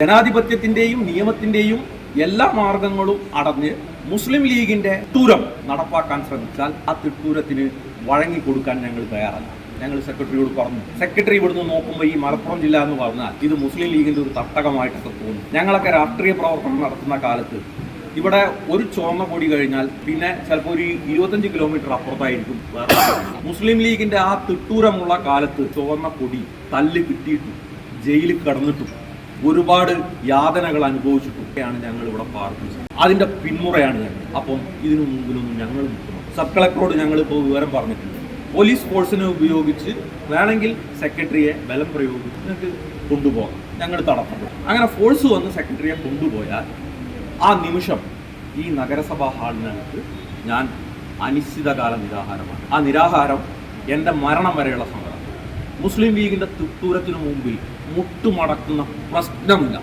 ജനാധിപത്യത്തിന്റെയും നിയമത്തിന്റെയും എല്ലാ മാർഗങ്ങളും അടഞ്ഞ് മുസ്ലിം ലീഗിന്റെ തൂരം നടപ്പാക്കാൻ ശ്രമിച്ചാൽ ആ തിട്ടൂരത്തിന് വഴങ്ങിക്കൊടുക്കാൻ ഞങ്ങൾ തയ്യാറല്ല. ഞങ്ങൾ സെക്രട്ടറിയോട് പറഞ്ഞു സെക്രട്ടറി ഇവിടുന്ന് നോക്കുമ്പോൾ ഈ മലപ്പുറം ജില്ല എന്ന് പറഞ്ഞാൽ ഇത് മുസ്ലിം ലീഗിന്റെ ഒരു തട്ടകമായിട്ടൊക്കെ തോന്നും. ഞങ്ങളൊക്കെ രാഷ്ട്രീയ പ്രവർത്തനം നടത്തുന്ന കാലത്ത് ഇവിടെ ഒരു ചുവന്ന കൊടി കഴിഞ്ഞാൽ പിന്നെ ചിലപ്പോൾ ഒരു ഇരുപത്തഞ്ച് കിലോമീറ്റർ അപ്പുറത്തായിരിക്കും മുസ്ലിം ലീഗിന്റെ ആ തിട്ടൂരമുള്ള കാലത്ത് ചുവന്ന കൊടി തല്ല് കിട്ടിയിട്ടും ജയിലിൽ കിടന്നിട്ടും ഒരുപാട് യാതനകൾ അനുഭവിച്ചിട്ടൊക്കെയാണ് ഞങ്ങൾ ഇവിടെ പാർക്കുന്നത് അതിന്റെ പിന്മുറയാണ് ഞങ്ങൾ. അപ്പം ഇതിനു മുമ്പിലൊന്നും ഞങ്ങൾ നിൽക്കുന്നു സബ് കളക്ടറോട് ഞങ്ങൾ ഇപ്പോൾ വിവരം പറഞ്ഞിട്ടുണ്ട്. പോലീസ് ഫോഴ്സിനെ ഉപയോഗിച്ച് വേണമെങ്കിൽ സെക്രട്ടറിയെ ബലം പ്രയോഗിച്ച് നിങ്ങൾക്ക് കൊണ്ടുപോകാം. ഞങ്ങൾ തടസ്സം അങ്ങനെ ഫോഴ്സ് വന്ന് സെക്രട്ടറിയെ കൊണ്ടുപോയാൽ ആ നിമിഷം ഈ നഗരസഭാ ഹാളിനകത്ത് ഞാൻ അനിശ്ചിതകാല നിരാഹാരമാണ്. ആ നിരാഹാരം എന്റെ മരണം വരെയുള്ള സമരം മുസ്ലിം ലീഗിന്റെ തുത്തൂരത്തിനു മുമ്പിൽ മുട്ടുമടക്കുന്ന പ്രശ്നമില്ല.